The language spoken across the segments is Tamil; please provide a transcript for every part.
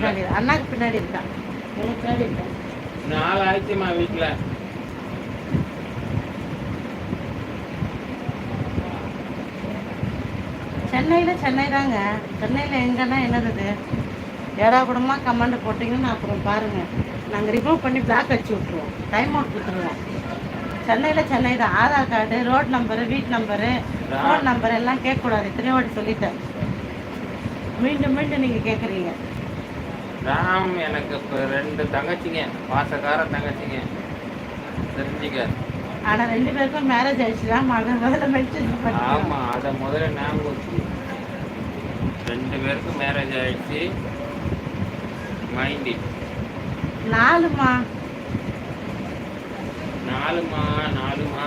பின்னாடி அண்ணாக்கு பின்னாடி இருக்கா? எனக்கு பின்னாடி நாலு ஆயிடுச்சுமா வீட்டுல சென்னையில் சென்னை தாங்க. சென்னையில் எங்கன்னா என்னது? ஏடா கூடமா கமெண்ட் போட்டிங்கன்னா அப்புறம் பாருங்கள் நாங்கள் ரிமூவ் பண்ணி பிளாக் அடிச்சு விட்ருவோம் டைம் அவுட் கொடுத்துருவோம். சென்னையில் சென்னை தான். ஆதார் கார்டு ரோட் நம்பரு வீட் நம்பரு ஃபோன் நம்பர் எல்லாம் கேட்கக்கூடாது. இத்தனை வாட்டி சொல்லிட்டேன். மீண்டும் மீண்டும் நீங்கள் கேட்குறீங்க ராம் எனக்கு இப்போ ரெண்டு தங்கச்சிங்க பாசக்கார தங்கச்சிங்க. தெரிஞ்சுக்க. ஆனால் ரெண்டு பேருக்கும் மேரேஜ் ஆயிடுச்சு. தான் மகன் முதல்ல பண்ணி. ஆமா அதை முதல்ல ஞாபகம் வச்சு ரெண்டு பேருக்கும் மேரேஜ் ஆயிடுச்சு. மைண்டி நாலுமா? நாலுமா நாலுமா.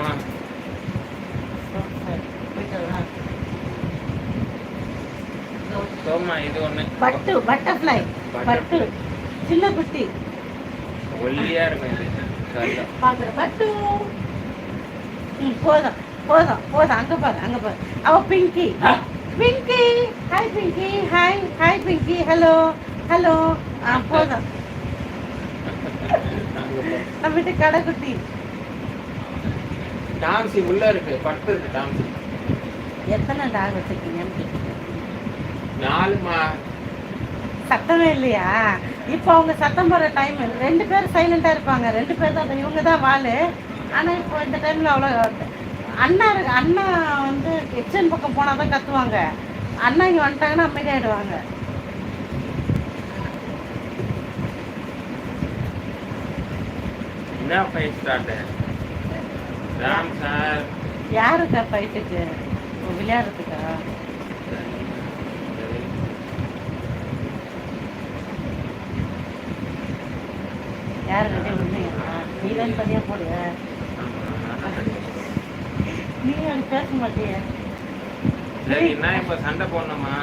சோமா இது ஒண்ணு. பட்டு பட்டர்ஃப்ளை பட்டு. சின்ன குட்டி. ஒல்லியா இருக்கும் இது. பாக்குற பட்டு. போதும் போதும் போதும். அங்க பாரு அங்க பாரு. அவ Pinky. Pinky. Hi Pinky. Hi hi Pinky. Hello hello ஆ போதும். நம்ம வீட்டு கடைக்குட்டி. டாம்சி உள்ள இருக்கு பட்டு இருக்கு டாம்சி எத்தனை டாக் வச்சிருக்கீங்கன்னு கேட்டேன். நாலுமா? சத்தமே இல்லையா? இப்போ அவங்க சத்தம் போடுற டைம் ரெண்டு பேரும் சைலண்டாக இருப்பாங்க. ரெண்டு பேர் தான் இவங்க தான் வாள் ஆனால் இப்போ இந்த டைமில் அவ்வளோ அண்ணா அண்ணா வந்து கிச்சன் பக்கம் போனால் தான் கத்துவாங்க. அண்ணா இங்கே வந்துட்டாங்கன்னா அமைதியாயிடுவாங்க. என்ன ஃபைட் ஸ்டார்ட் ராம் சார். யாருக்கா ஃபைட்டுக்கு விளையாடுறதுக்கா? யார் ரெடி உண்மையா நீ தான் தனியாக போடு. நீ அது பேச மாட்டியே. சரி என்ன இப்ப சண்டை போடணுமா?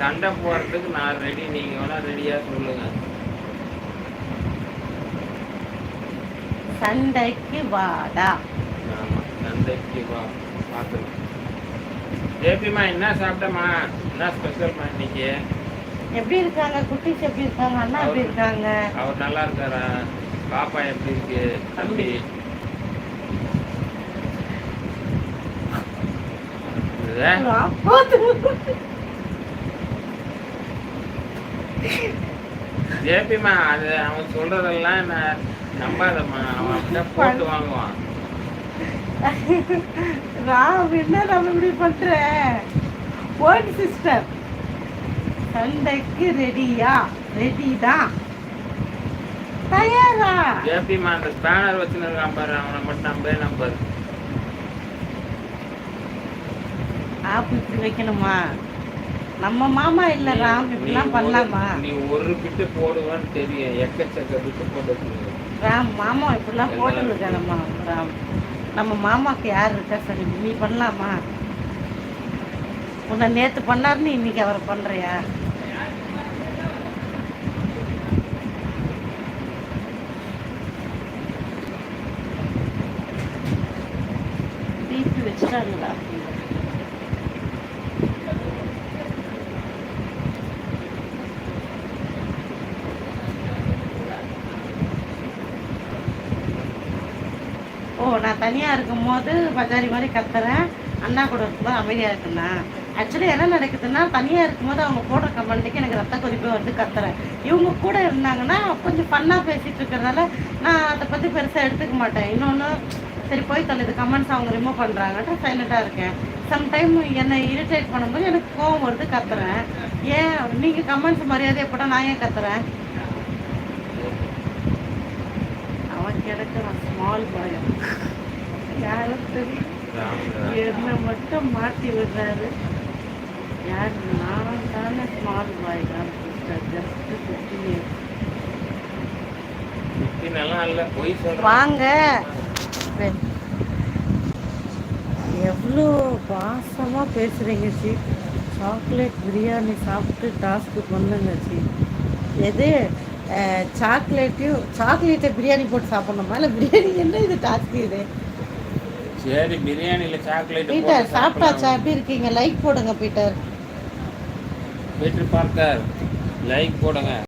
சண்டை போடுறதுக்கு நான் ரெடி நீங்க வேணா ரெடியா சொல்லுங்க. சண்டைக்கு வாடா ஆமா சண்டைக்கு வா. பார்க்கலாம் ஜேபிமா என்ன சாப்பிட்டமா என்ன ஸ்பெஷல்மா இன்னைக்கு? எப்படி இருக்காங்க? குட்டீஸ் எப்படி இருக்காங்க? அண்ணா எப்படி இருக்காங்க? அவர் நல்லா இருக்காரா? பாப்பா எப்படி இருக்கு? தம்பி? ஜேபிமா அது அவன் சொல்றதெல்லாம் நான் நம்பாதம்மா. அவன் போட்டு வாங்குவான். ராம் என்ன நம்ம இப்படி பண்ற? போன் சிஸ்டர் சண்டைக்கு ரெடியா ரெடி தான் தயாரா? ஜேபிமா அந்த ஸ்பேனர் வச்சுருக்கான் பாரு அவனை மட்டும் நம்பவே நம்பாரு ஆப் இப்படி வைக்கணுமா? நம்ம மாமா இல்ல ராம் இப்படிலாம் பண்ணலாமா? நீ ஒரு பிட்டு போடுவேன்னு தெரியும். எக்கச்சக்க பிட்டு போட்டு ராம் மாமா இப்படிலாம் போட்டுருக்கானம்மா ராம். நம்ம மாமாக்கு யார் இருக்கா சரி நீ பண்ணலாமா? உன்னை நேத்து பண்ணாருன்னு இன்னைக்கு அவரை பண்றியா? பிபி வச்சுட்டாங்களா ஓ நான் தனியாக இருக்கும்போது பஜாரி மாதிரி கத்துறேன். அண்ணா கூட இருக்கும்போது அமைதியாக இருக்குண்ணா. ஆக்சுவலி என்ன நடக்குதுன்னா தனியாக இருக்கும்போது அவங்க போடுற கமெண்ட்டுக்கு எனக்கு ரத்த கொதிப்பு வந்து கத்துறேன். இவங்க கூட இருந்தாங்கன்னா கொஞ்சம் ஃபன்னாக பேசிகிட்டு இருக்கிறதால நான் அதை பற்றி பெருசாக எடுத்துக்க மாட்டேன். இன்னொன்று சரி போய் தள்ளுது கமெண்ட்ஸ் அவங்க ரிமூவ் பண்ணுறாங்கன்ட்டு சைலண்ட்டாக இருக்கேன். சம்டைம் என்னை இரிட்டேட் பண்ணும்போது எனக்கு கோவம் வருது கத்துறேன். ஏன்? நீங்கள் கமெண்ட்ஸ் மரியாதையை போட்டால் நான் ஏன் கத்துறேன்? அவன் கிடக்குறான் ஸ்மால் பாய் யாரும் தெரியும். என்ன மட்டும் மாட்டி விடுறாரு. யார் நான் தானே ஸ்மால் பாய் தான் சிஸ்டர் ஜஸ்ட் ஃபிஃப்டீன் இயர்ஸ் வாங்க எவ்வளோ பாசமாக பேசுகிறீங்க சி சாக்லேட் பிரியாணி சாப்பிட்டு டாஸ்க்கு பண்ணுங்க சி எது சாக்லேட்டையும் சாக்லேட்டை பிரியாணி போட்டு சாப்பிட்ணுமா இல்லை பிரியாணி என்ன இது டாஸ்க் இது சரி பிரியாணில சாக்லேட் பீட்டர் சாப்பிட்டாச்சா எப்படி இருக்கீங்க லைக் போடுங்க பீட்டர் வெற்றி பார்க்கர் லைக் போடுங்க.